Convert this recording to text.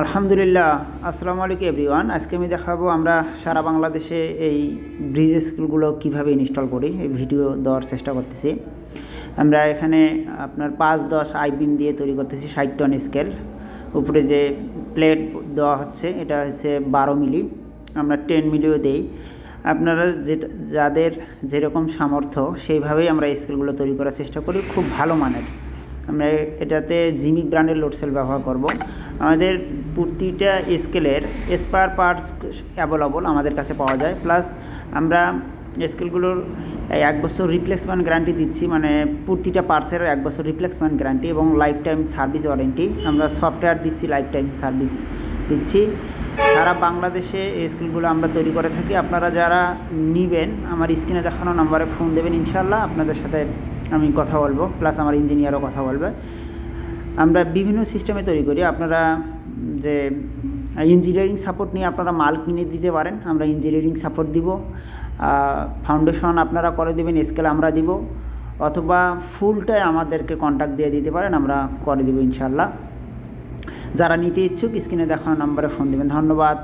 আলহামদুলিল্লাহ, আসসালামু আলাইকুম এভরিওয়ান আজকে আমি দেখাবো আমরা সারা বাংলাদেশে এই ব্রিজ স্কুলগুলো কীভাবে ইনস্টল করি। এই ভিডিও দেওয়ার চেষ্টা করতেছি। আমরা এখানে আপনার পাঁচ দশ আইবিম দিয়ে তৈরি করতেছি ষাট টন স্কেল উপরে যে প্লেট দেওয়া হচ্ছে, এটা হচ্ছে বারো মিলি। আমরা টেন মিলিও দেই। আপনারা যেটা, যাদের যেরকম সামর্থ্য, সেইভাবেই আমরা স্কেলগুলো তৈরি করার চেষ্টা করি। খুব ভালো মানের। আমরা এটাতে জিমিক ব্র্যান্ডের লোড সেল ব্যবহার করব। আমাদের প্রতিটা স্কেলের স্পার পার্টস অ্যাভেলেবল আমাদের কাছে পাওয়া যায়। প্লাস আমরা স্কেলগুলোর এক বছর রিপ্লেসমেন্ট গ্যারান্টি দিচ্ছি মানে প্রতিটা পার্টসের এক বছর রিপ্লেসমেন্ট গ্যারান্টি এবং লাইফ টাইম সার্ভিস ওয়ারেন্টি আমরা সফটওয়্যার দিচ্ছি লাইফ টাইম সার্ভিস দিচ্ছি। সারা বাংলাদেশে এই স্কিলগুলো আমরা তৈরি করে থাকি। আপনারা যারা নিবেন, আমার স্ক্রিনে দেখানো নাম্বারে ফোন দেবেন ইনশাল্লাহ আপনাদের সাথে আমি কথা বলব প্লাস আমার ইঞ্জিনিয়ারও কথা বলবে। আমরা বিভিন্ন সিস্টেমে তৈরি করি। আপনারা যে ইঞ্জিনিয়ারিং সাপোর্ট নিয়ে আপনারা মাল কিনে দিতে পারেন, আমরা ইঞ্জিনিয়ারিং সাপোর্ট দিব। ফাউন্ডেশন আপনারা করে দেবেন স্কেল আমরা দিব। অথবা ফুলটাই আমাদেরকে কন্ট্যাক্ট দিয়ে দিতে পারেন, আমরা করে দেবো ইনশাল্লাহ যারা নিতে ইচ্ছুক স্ক্রিনে দেখানো নাম্বারে ফোন দেবেন। ধন্যবাদ।